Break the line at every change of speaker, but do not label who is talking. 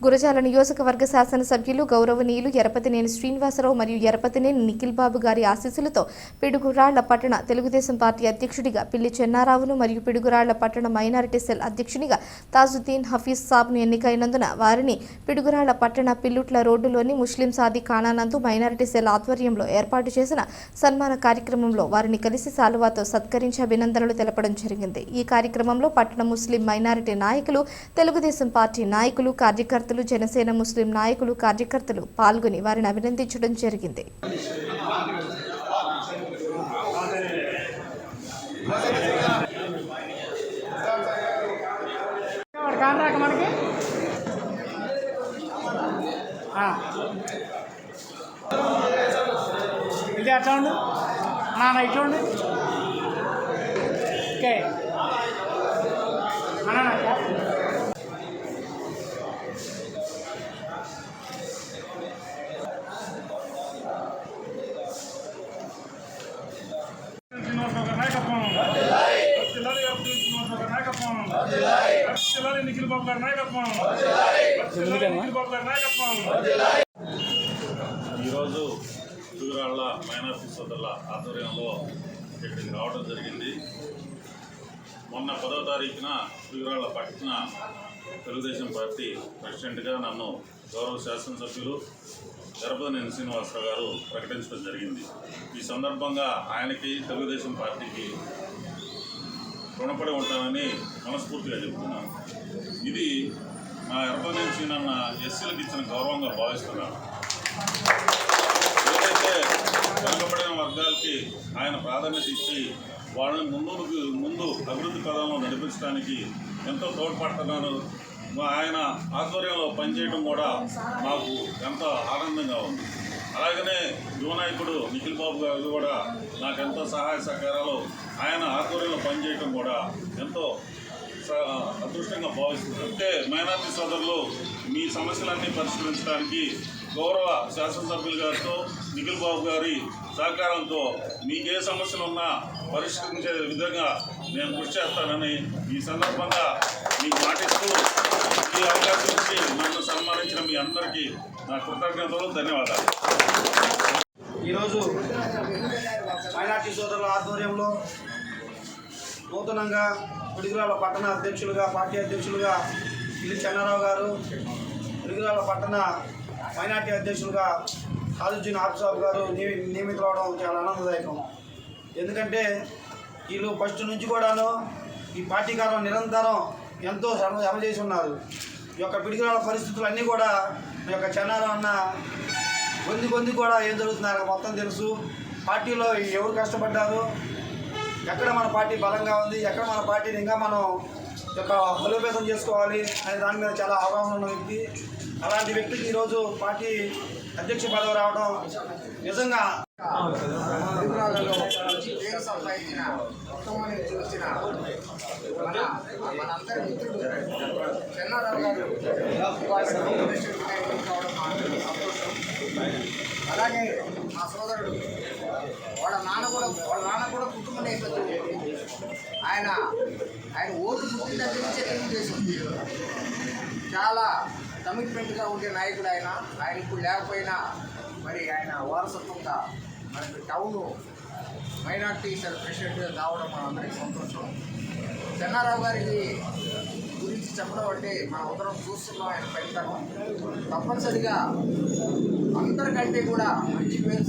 గురజాల నియోజకవర్గ శాసనసభ్యులు గౌరవనీయులు ఎరపతినేని శ్రీనివాసరావు మరియు ఎరపతినేని నిఖిల్ బాబు గారి ఆశీస్సులతో పిడుగురాళ్ళ పట్టణ తెలుగుదేశం పార్టీ అధ్యక్షుడిగా పిల్లి చెన్నారావును మరియు పిడుగురాళ్ళ పట్టణ మైనారిటీ సెల్ అధ్యక్షునిగా తాజుద్దీన్ హఫీజ్ సాబ్ను ఎన్నికైనందున వారిని పిడుగురాళ్ళ పట్టణ పిల్లుట్ల రోడ్డులోని ముస్లిం సాది ఖానానందు మైనారిటీ సెల్ ఆధ్వర్యంలో ఏర్పాటు చేసిన సన్మాన కార్యక్రమంలో వారిని కలిసి సాలువాతో సత్కరించి అభినందనలు తెలపడం జరిగింది. ఈ కార్యక్రమంలో పట్టణ ముస్లిం మైనారిటీ నాయకులు తెలుగుదేశం పార్టీ నాయకులు కార్యకర్తలు కార్యకర్తలు జనసేన ముస్లిం నాయకులు కార్యకర్తలు పాల్గొని వారిని అభినందించడం జరిగింది.
ఇది అట్లా ఉండు నాన్న ఇట్లా ఉండు ఓకే.
నిఖిల్ బాబు గారి నాయకత్వం. నిఖిల్ బాబు గారి నాయకత్వం. ఈరోజు దూరాళ్ళ మైనార్టీ సోదరుల ఆధ్వర్యంలో ఇక్కడికి రావడం జరిగింది. మొన్న పదో తారీఖున దూరాళ్ళ పట్టణ తెలుగుదేశం పార్టీ ప్రెసిడెంట్గా నన్ను గౌరవ శాసనసభ్యులు గర్భనేని శ్రీనివాసరావు గారు ప్రకటించడం జరిగింది. ఈ సందర్భంగా ఆయనకి తెలుగుదేశం పార్టీకి రుణపడి ఉంటానని మనస్ఫూర్తిగా చెప్తున్నాను ఇది నా ఎర్ర నుంచి నన్న ఎస్సీలకు ఇచ్చిన గౌరవంగా భావిస్తున్నాను. ఏదైతే వెనుకబడిన వర్గాలకి ఆయన ప్రాధాన్యత ఇచ్చి వాళ్ళని ముందు ముందు అభివృద్ధి పదంలో నడిపించడానికి ఎంతో తోడ్పడుతున్నారు ఆయన ఆధ్వర్యంలో పనిచేయడం కూడా మాకు ఎంతో ఆనందంగా ఉంది. అలాగనే యువనాయకుడు నిఖిల్ బాబు గారు కూడా నాకు ఎంతో సహాయ సహకారాలు. ఆయన ఆధ్వర్యంలో పనిచేయడం కూడా ఎంతో అదృష్టంగా భావిస్తుంది అంటే మైనార్టీ సోదరులు మీ సమస్యలన్నీ పరిష్కరించడానికి గౌరవ శాసనసభ్యులు గారితో నిఖిల్ బాబు గారి సహకారంతో మీకే సమస్యలు ఉన్నా పరిష్కరించే విధంగా నేను కృషి చేస్తానని ఈ సందర్భంగా మీకు మాటిస్తూ ఈ అవకాశం ఇచ్చి నన్ను సన్మానించిన మీ అందరికీ నా కృతజ్ఞతలు ధన్యవాదాలు.
ఈరోజు మైనార్టీ సోదరుల ఆధ్వర్యంలో నూతనంగా పిడుగురాల పట్టణ అధ్యక్షులుగా పార్టీ అధ్యక్షులుగా పిల్లి చెన్నారావు గారు పిడుగురాల పట్టణ మైనార్టీ అధ్యక్షులుగా హాజుద్దీన్ ఆఫ్సాబ్ గారు నియ- నియమితులవడం చాలా ఆనందదాయకం. ఎందుకంటే వీళ్ళు ఫస్ట్ నుంచి కూడాను ఈ పార్టీ కాలం నిరంతరం ఎంతో శ్రమ శ్రమ చేసి ఉన్నారు. ఈ యొక్క పిడుగురాల పరిస్థితులు అన్నీ కూడా ఈ యొక్క చెన్నారం అన్న గొంది గొంది కూడా ఏం జరుగుతున్నారో మొత్తం తెలుసు. పార్టీలో ఎవరు కష్టపడ్డారు? ఎక్కడ మన పార్టీ బలంగా ఉంది? ఎక్కడ మన పార్టీని ఇంకా మనం యొక్క బలోపేతం చేసుకోవాలి అనే దాని మీద చాలా అవగాహన ఉన్న వ్యక్తి. అలాంటి వ్యక్తికి ఈరోజు పార్టీ అధ్యక్ష పదవి రావడం నిజంగా
చూసిన మనందరి మిత్రుడు చెన్నారావు గారు ఇవాళ ప్రెసిడెంట్ కావడం మా అందరికీ సంతోషం అలాగే మా సోదరుడు వాళ్ళ నాన్న కూడా వాళ్ళ నాన్న కూడా కుటుంబ నేపథ్యం ఆయన ఆయన ఓటు పుట్టిన దగ్గర నుంచే తెలుగుదేశం చాలా కమిట్మెంట్గా ఉండే నాయకుడు ఆయన. ఆయన ఇప్పుడు లేకపోయినా మరి ఆయన వారసత్వంగా మనకి టౌన్ మైనార్టీ సార్ ప్రెసిడెంట్గా కావడం మనందరికీ సంతోషం. చెన్నారావు గారికి గురించి చెప్పడం అంటే మన చూస్తున్నాం ఆయన పెడతాను తప్పనిసరిగా అందరికంటే కూడా మంచి పేరు